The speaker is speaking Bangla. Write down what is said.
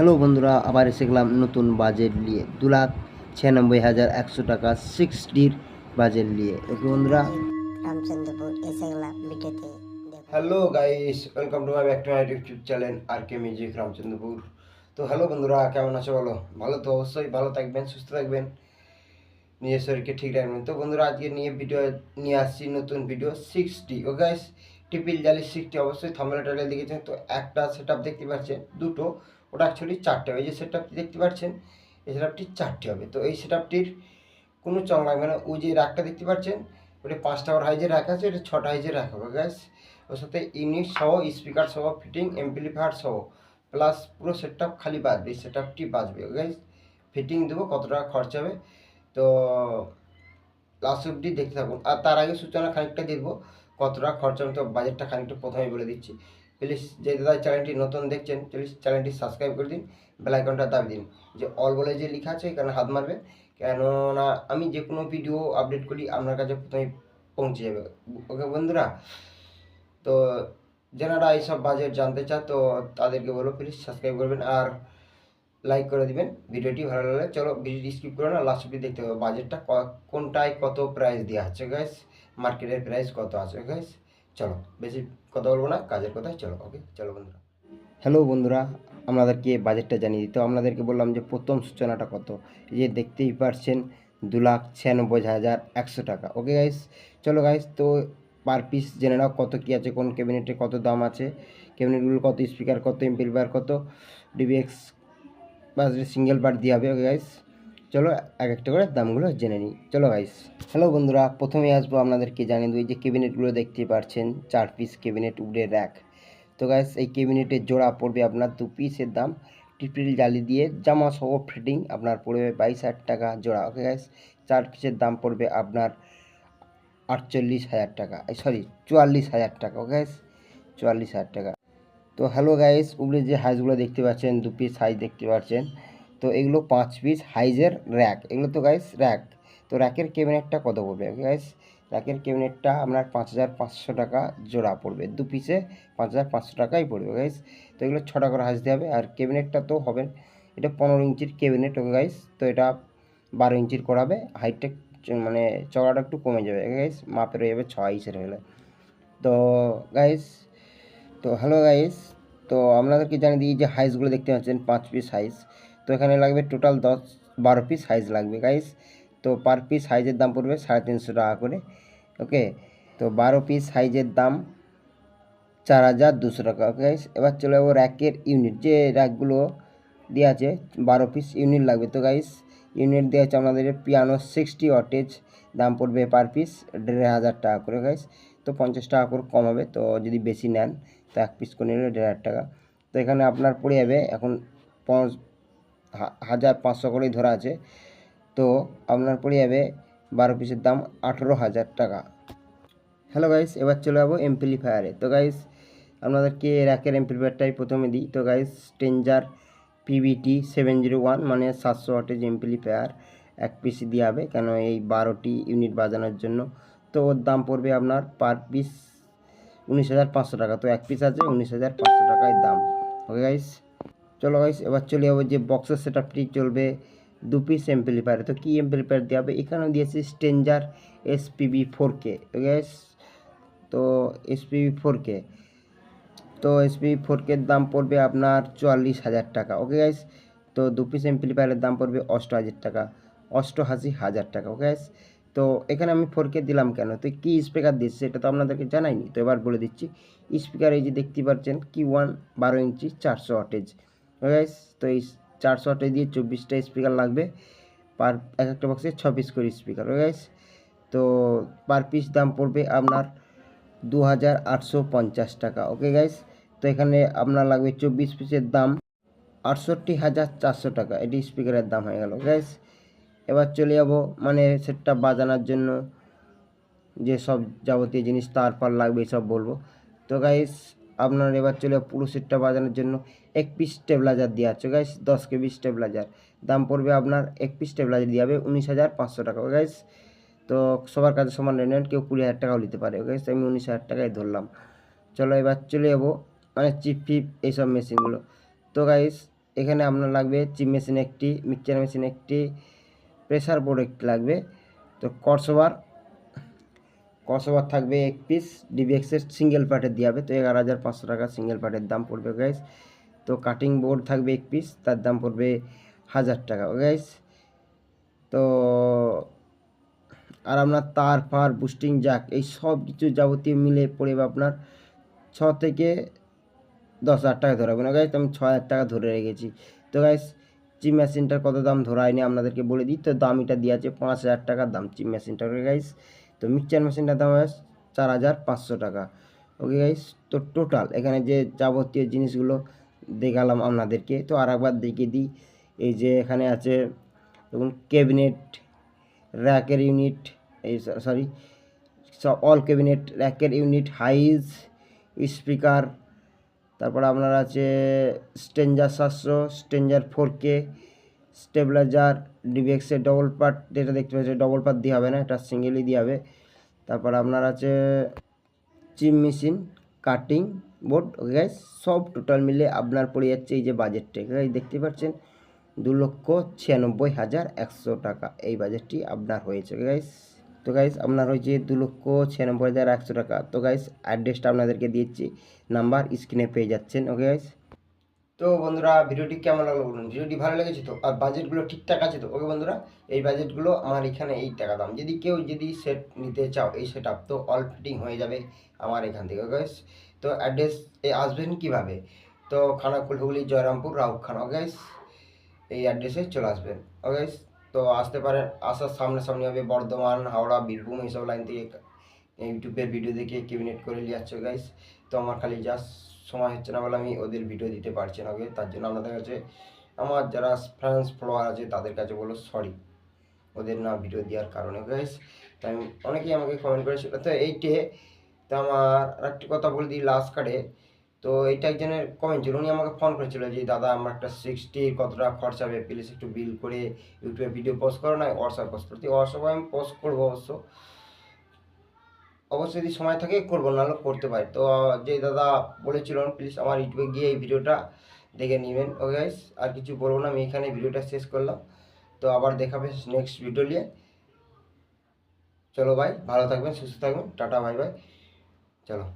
হ্যালো বন্ধুরা আবার এসে গেলাম নতুন বাজেট নিয়ে। দু লাখ ছিয়ানব্বই হাজার একশো টাকা সিক্স ডির বাজেট নিয়ে। ওকে বন্ধুরা। রামচন্দ্রপুর এসে গেলাম ভিডিওতে। Hello guys welcome to my back to my YouTube channel R K music Ramchandrapur. তো হ্যালো বন্ধুরা কেমন আছো বলো? ভালো তো অবশ্যই ভালো থাকবেন সুস্থ থাকবেন। নিজের শরীরকে ঠিক রাখবেন। তো বন্ধুরা আজকে নিয়ে ভিডিও নিয়ে আসছি নতুন ভিডিও সিক্সটি ও গাইস টিপিল জালি সিক্সটি অবশ্যই থামলে টাইলে দেখেছেন তো একটা সেট দেখতে পাচ্ছেন, দুটো, ওটা অ্যাকচুয়ালি চারটে এই যে সেট দেখতে পাচ্ছেন, এই সেট চারটে হবে। তো এই সেট কোনো চং লাগবে না। ওই যে রাখটা দেখতে পাচ্ছেন, ওটা পাঁচটা ওর হাইজে রাখা আছে, এটা ছটা হাইজে রাখা হবে গ্যাস ওর সাথে ইউনিট সহ স্পিকার সহ ফিটিং এমপ্লিফায়ার সহ প্লাস পুরো সেটটা খালি বাজবে। সেট আপটি বাজবে গ্যাস ফিটিং দেবো, কত টাকা খরচ হবে। তো লাস্ট অবধি দেখতে থাকুন। আর তার আগে সূচনা খানিকটা দিয়ে দেবো। কত টাকা খরচ তো বাজেটটা খানিকটা প্রথমে বলে দিচ্ছি। প্লিজ যে দাদা চ্যানেলটি নতুন দেখছেন প্লিজ চ্যানেলটি সাবস্ক্রাইব করে দিন বেল আইকনটা দাবি দিন। যে অল বলে যে লেখা আছে, এখানে হাত মারবে, কেননা আমি যে কোনো ভিডিও আপডেট করি, আপনার কাছে প্রথমে পৌঁছে যাবে। ওকে বন্ধুরা? তো যারা এইসব বাজেট জানতে চায়, তো তাদেরকে বলো প্লিজ সাবস্ক্রাইব করবেন আর লাইক করে দিবেন। ভিডিওটি ভালো লাগলে, চলো ভিডিওটি স্কিপ করে না লাস্ট অব্দি দেখতে হবে বাজেটটা কোনটায় কত প্রাইস দেওয়া হচ্ছে গাইস মার্কেটের প্রাইস কত আছে গাইস চলো, বেশি কথা বলব না, কাজের কথায় চলো ওকে চলো বন্ধুরা। হ্যালো বন্ধুরা আপনাদেরকে বাজেটটা জানিয়ে দিই তো আপনাদেরকে বললাম যে প্রথম সূচনাটা কত? যে দেখতেই পারছেন, দু লাখ ছিয়ানব্বই হাজার একশো টাকা ওকে গাইস চলো গাইস তো পার পিস জেনে নাও কত কী আছে, কোন ক্যাবিনেটে কত দাম আছে ক্যাবিনেটগুলো কত স্পিকার কত এমপিল বার কত ডিবিএক্স বাস সিঙ্গেল বার দিয়ে হবে ওকে গাইস চলো এক একটা করে দামগুলো জেনে নিই। চলো গাইস হ্যালো বন্ধুরা, প্রথমে আসব আপনাদেরকে জানিয়ে দিই যে ক্যাবিনেটগুলো দেখতে পাচ্ছেন চার পিস ক্যাবিনেট উডের র্যাক তো গাইস এই ক্যাবিনেটের জোড়া পড়বে আপনার দু পিসের দাম টিপিল জালি দিয়ে, জামা সহ ফিটিং আপনার পড়বে বাইশ হাজার টাকা জোড়া। ওকে গাইস চার পিসের দাম পড়বে আপনার আটচল্লিশ হাজার টাকা সরি চুয়াল্লিশ হাজার টাকা। ওকে গাইস চুয়াল্লিশ হাজার টাকা। তো হ্যালো গাইস উপরে যে হাইজগুলো দেখতে পাচ্ছেন, দু পিস হাইজ দেখতে পাচ্ছেন তো এগুলো পাঁচ পিস হাইজের র্যাক এগুলো তো গাইস র্যাক তো র্যাকের ক্যাবিনেটটা কত পড়বে? গাইস র্যাকের ক্যাবিনেটটা আপনার পাঁচ হাজার পাঁচশো টাকা জোড়া পড়বে। দু পিসে পাঁচ হাজার পাঁচশো টাকাই পড়বে গাইস তো এগুলো ছটা করে হাজতে হবে। আর ক্যাবিনেটটা তো হবে, এটা পনেরো ইঞ্চির ক্যাবিনেট ওকে গাইস তো এটা বারো ইঞ্চির করাবে। হাইটটা মানে চড়াটা একটু কমে যাবে গাইস মাপের হয়ে যাবে ছয় ইঞ্চের হলে। তো গাইস তো হ্যালো গাইস তো আপনাদেরকে জানিয়ে দিই যে হাইসগুলো দেখতে পাচ্ছেন, পাঁচ পিস হাইস তো এখানে লাগবে টোটাল দশ, বারো পিস হাইস লাগবে গাইস তো পার পিস হাইজের দাম পড়বে সাড়ে তিনশো টাকা করে ওকে তো বারো পিস হাইজের দাম চার হাজার দুশো টাকা ওকে গাইস এবার চলে যাব র্যাকের ইউনিট যে র্যাকগুলো দেওয়া আছে, বারো পিস ইউনিট লাগবে তো গাইস ইউনিট দেওয়া আছে আমাদের পিয়ানো সিক্সটি ওয়াটেজ দাম পড়বে পার পিস দেড় হাজার টাকা করে গাইস তো পঞ্চাশ টাকা করে কম হবে, তো যদি বেশি নেন, তো এক পিস করে নিলে দেড় হাজার টাকা। তো এখানে আপনার পড়ে যাবে এখন হাজার পাঁচশো করেই ধরা আছে। তো আপনার পড়ে যাবে বারো পিসের দাম আঠেরো হাজার টাকা। হ্যালো গাইস এবার চলে যাব এমপ্লিফায়ারে তো গাইস আপনাদেরকে র্যাকের এমপ্লিফায়ারটাই প্রথমে দিই। তো guys stranger PBT seven zero one মানে সাতশো ওয়াটেজ এমপ্লিফায়ার এক পিস দিয়ে হবে, কেন এই বারোটি ইউনিট বাজানোর জন্য। তো ওর দাম পড়বে আপনার পার পিস উনিশ হাজার পাঁচশো টাকা। তো এক পিস আছে উনিশ হাজার পাঁচশো টাকায় দাম। ওকে গাইস চলো গাইস এবার চলে যাব যে বক্সের সেট আপটি চলবে দু পিস এমপ্লিফায়ার তো কী এমপ্লিফায়ার দেওয়া হবে? এখানেও দিয়েছে স্টেঞ্জার এসপিবি ফোর কে গাইস তো এসপিবি ফোর কে তো এসপি ফোর কের দাম পড়বে আপনার চুয়াল্লিশ হাজার টাকা ওকে গাইস তো দু পিস এমপ্লিফায়ারের দাম পড়বে অষ্ট হাজার টাকা, অষ্টআশি হাজার টাকা ওকে গাইস তো এখানে আমি ফোর কে দিলাম কেন? তো কী স্পিকার দিচ্ছে সেটা তো আপনাদেরকে জানাইনি, তো এবার বলে দিচ্ছি। স্পিকার এই যে দেখতে পাচ্ছেন কি ওয়ান বারো ইঞ্চি, চারশো ওকে গাইস তো এই চারশো ওয়াটেজ দিয়ে চব্বিশটা স্পিকার লাগবে। পার এক একটা বক্সে ছ পিস করে স্পিকার ওকে গাইস তো পার পিস দাম পড়বে আপনার দু হাজার আটশো পঞ্চাশ টাকা ওকে গাইস তো এখানে আপনার লাগবে চব্বিশ পিসের দাম আটষট্টি হাজার চারশো টাকা। এটি স্পিকারের দাম হয়ে গেল গাইস এবার চলে যাব মানে সেটটা বাজানোর জন্য যে সব যাবতীয় জিনিস, তার পার লাগবে সব বলব। তো গাইস আপনার এবার চলে পুরো সেটটা বাজানোর জন্য এক পিস স্টেবিলাইজার দেওয়া আছে গাইস দশ কেবি স্টেবিলাইজার দাম পড়বে আপনার এক পিস স্টেবিলাইজার দিয়ে হবে উনিশ হাজার পাঁচশো টাকা গাইস তো সবার কাছে সমান রেট কেউ কুড়ি হাজার টাকাও নিতে পারে ওকে আমি উনিশ হাজার টাকায় ধরলাম। চলো এবার চলে যাব মানে চিপ ফিপ এইসব মেশিনগুলো তো গাইস এখানে আপনার লাগবে চিপ মেশিন একটি মিক্সচার মেশিন একটি প্রেসার বোর্ড একটি লাগবে। তো করসোভার করসোভার থাকবে এক পিস ডিবিএক্সের সিঙ্গেল পার্টের দিয়ে হবে। তো এগারো হাজার পাঁচশো টাকা সিঙ্গেল পার্টের দাম পড়বে গাইস তো কাটিং বোর্ড থাকবে এক পিস তার দাম পড়বে হাজার টাকা গাইস তো আর আপনার তার, ফার বুস্টিং জ্যাক এই সব কিছু যাবতীয় মিলে পড়বে আপনার ছ থেকে দশ হাজার টাকা ধরে রাখবেন গাইস আমি ছ হাজার টাকা ধরে রেখেছি। তো গাইস চিপ মেশিনটার কত দাম ধরা হয়নি আপনাদেরকে বলে দিই। তো দাম এটা দিয়ে আছে পাঁচ হাজার টাকার দাম চিপ মেশিনটার গাইস তো মিক্সচার মেশিনটার দাম আছে চার হাজার পাঁচশো টাকা। ওকে গাইস তো টোটাল এখানে যে যাবতীয় জিনিসগুলো দেখালাম আপনাদেরকে, তো আর একবার দেখিয়ে দিই। এই যে এখানে আছে, দেখুন ক্যাবিনেট র্যাকের ইউনিট এই সরি অল ক্যাবিনেট র্যাকের ইউনিট হাইজ স্পিকার তারপর আপনার আছে স্টেঞ্জার সাতশো স্টেঞ্জার ফোর কে স্টেবিলাইজার ডিবিএক্সের ডবল পার্ট যেটা দেখতে পাচ্ছি ডবল পার্ট দিয়ে হবে না এটা সিঙ্গেলই দিয়ে হবে। তারপর আপনার আছে chip machine cutting board okay guys সব টোটাল মিলে আপনার পড়ে যাচ্ছে এই যে বাজেটটা গাইস দেখতে পাচ্ছেন? দু লক্ষ ছিয়ানব্বই হাজার একশো টাকা এই বাজেটটি আপনার হয়েছে গাইস তো গাইস আপনার হয়েছে দু লক্ষ ছিয়ানব্বই হাজার একশো টাকা, তো গাইস অ্যাড্রেসটা আপনাদেরকে দিয়েছি নাম্বার স্ক্রিনে পেয়ে যাচ্ছেন ওকে গাইস তো বন্ধুরা, ভিডিওটি কেমন লাগল বলুন? ভিডিওটি ভালো লেগেছে তো? আর বাজেটগুলো ঠিকঠাক আছে তো? ওকে বন্ধুরা, এই বাজেটগুলো আমার এখানে এই টাকা দাম। যদি কেউ যদি সেট নিতে চাও এই সেট আপ তো অল ফিটিং হয়ে যাবে আমার এখান থেকে গাইস তো অ্যাড্রেস আসবেন কীভাবে? তো খানাকুল হুগলি, জয়রামপুর রাউখানা গাইস এই অ্যাড্রেসে চলে আসবেন ওকে তো আসতে পারেন, আসার সামনে সামনে হবে বর্ধমান, হাওড়া, বীরভূম, এইসব লাইন থেকে, ইউটিউবের ভিডিও দেখে কেবিনেট করে নিয়ে যাচ্ছে গাইস তো আমার খালি জাস্ট সময় হচ্ছে না বলে আমি ওদের ভিডিও দিতে পারছি না, ওকে? তার জন্য আপনাদের কাছে আমার যারা ফ্যান্স ফলোয়ার আছে, তাদের কাছে বলো সরি ওদের না ভিডিও দেওয়ার কারণে গাইস তাই আমি, অনেকেই আমাকে কমেন্ট করেছিল তো এইটে তো আমার আরেকটি কথা বলে দিই লাস্ট কার্ডে তো এটা একজনের কমেন্ট ছিল, উনি আমাকে ফোন করেছিল যে, দাদা, আমার একটা সিক্সটি কতটা খরচা হবে? প্লিজ একটু বিল করে ইউটিউবে ভিডিও পোস্ট করো না হোয়াটসঅ্যাপ পোস্ট করতে হোয়াটসঅ্যাপে আমি পোস্ট করব অবশ্য। অবশ্যই যদি সময় থাকে করব, নাহলে করতে পারি। তো যে দাদা বলেছিলেন প্লিজ আমার ইউটিউবে গিয়ে এই ভিডিওটা দেখে নেবেন। ওকে গাইস আর কিছু বলব না, আমি এখানে ভিডিওটা শেষ করলাম। তো, আবার দেখাবে নেক্সট ভিডিও নিয়ে। চলো ভাই, ভালো থাকবেন, সুস্থ থাকবেন। টাটা ভাই ভাই চলো।